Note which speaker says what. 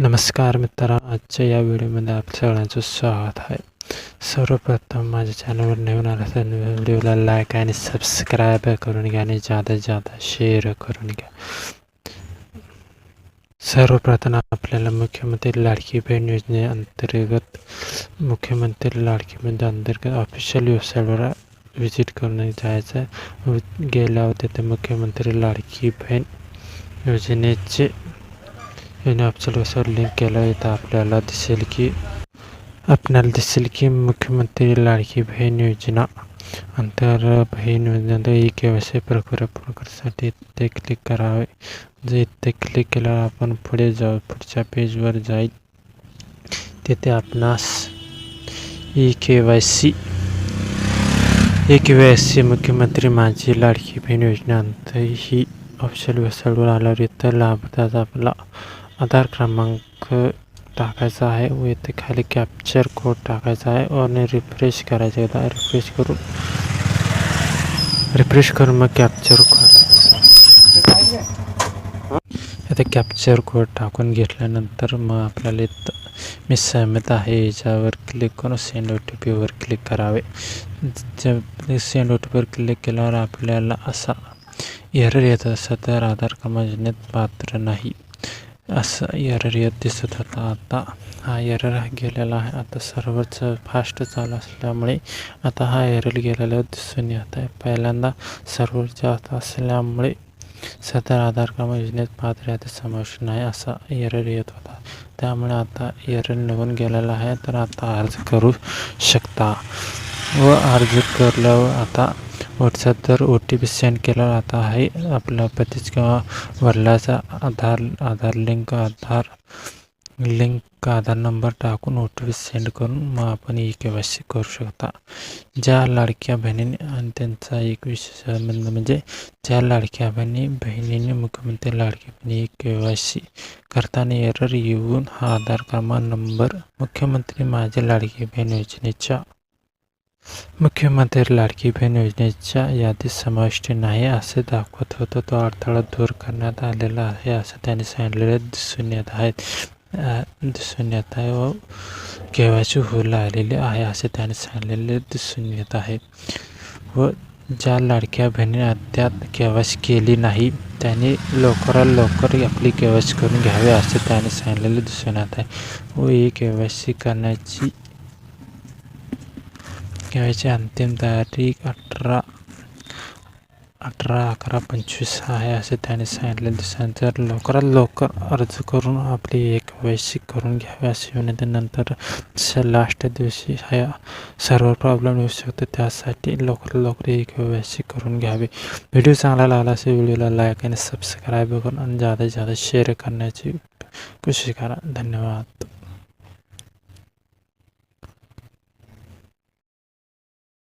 Speaker 1: नमस्कार मित्रांनो आजच्या या व्हिडिओमध्ये आपल्या सगळ्यांचं स्वागत आहे. सर्वप्रथम माझ्या चॅनलवर नवीन आला तर व्हिडिओला लाईक आणि सबस्क्राईब करून घ्या आणि जादा जादा शेअर करून घ्या. सर्वप्रथम आपल्याला मुख्यमंत्री लाडकी बहीण योजनेअंतर्गत मुख्यमंत्री लाडकी बहीण अंतर्गत ऑफिशियल वेबसाईटवर व्हिजिट करून जायचं. गेल्या होते ते मुख्यमंत्री लाडकी बहीण योजनेचे याने ऑफिशियल लिंक केलं. इथं आपल्याला दिसेल की आपल्याला दिसेल की मुख्यमंत्री लाडकी बहीण योजना. अंतर बहीण योजना ई के वाय सी प्रक्रिया पूर्ण करण्यासाठी इथे क्लिक करावे. जे इथे क्लिक केल्यावर आपण पुढे जाऊ. पुढच्या पेजवर जाईल. तिथे आपणास E K Y C E K Y C मुख्यमंत्री माझी लाडकी बहीण योजना. अंत ही ऑफिशियल वेबसाईटवर आल्यावर इथं लाभतात आपला आधार क्रमांक टाकायचा आहे. व इथे खाली कॅप्चर कोड टाकायचा आहे आणि रिफ्रेश करायचं एकदा रिफ्रेश करून रिफ्रेश करून मग कॅप्चर कोड इथे कॅप्चर कोड टाकून घेतल्यानंतर मग आपल्याला इथं मी सहमत आहे. याच्यावर क्लिक करून सेंड ओ टी पीवर क्लिक करावे. जर सेंड ओ टी पीवर क्लिक केल्यावर आपल्याला असा एरर येत असं तर आधार क्रमांक पात्र नाही. असं एरर येत दिसत होता. आता हा एरर गेलेला आहे. आता सर्वच फास्ट चालू असल्यामुळे आता हा एरर गेलेला दिसून येत आहे. पहिल्यांदा सर्व्हर जास्त असल्यामुळे सदर आधार क्रमांक योजनेत पात्र समावेश नाही असा एरर येत होता. त्यामुळे आता एरर निघून गेलेला आहे. तर आता अर्ज करू शकता व अर्ज करल्यावर आता व्हॉट्सअप जर ओ टी पी सेंड केला आता आहे. आपल्या पतीच किंवा वडिलाचा Aadhaar Aadhaar link Aadhaar link Aadhaar number टाकून ओ टी पी सेंड करून मग आपण ई के वाय सी करू शकता. ज्या लाडक्या बहिणीने आणि त्यांचा एक विशेष संबंध म्हणजे ज्या लाडक्या बहिणी बहिणीने मुख्यमंत्री लाडकी बहिणी ई के वाय सी करताना एरर येऊन हा आधार क्रमांक नंबर मुख्यमंत्री माझ्या लाडकी बहीण योजनेच्या मुख्यमंत्री लाडकी बहीण योजनेच्या यादीत समाविष्ट नाही असे दाखवत होतं. तो अडथळा दूर करण्यात आलेला आहे असं त्यांनी सांगितलेले दिसून येत आहेत. दिसून येत आहे. व केव्हाची होऊ लागलेली आहे असे त्यांनी सांगलेले दिसून येत आहे. व ज्या लाडक्या बहिणी अद्याप केवायसी केली नाही त्यांनी लवकरात लवकर आपली केवायसी करून घ्यावे असे त्यांनी सांगलेले दिसून येत आहे. व ही केवायसी करण्याची घ्यायची अंतिम तारीख अठरा अठरा अकरा पंचवीस आहे असे त्याने सांगितले. दिसत लवकरात लवकर अर्ज करून आपली एक वैशी करून घ्यावी अशी विनंती नंतर लास्ट दिवशी ह्या सर्व प्रॉब्लेम येऊ शकतो त्यासाठी लवकरात लवकर एक वैशी करून घ्यावी. व्हिडिओ चांगला लागला असेल व्हिडिओला लाईक आणि सबस्क्राईब करून आणि जादा जादा शेअर करण्याची कोशिश करा. धन्यवाद.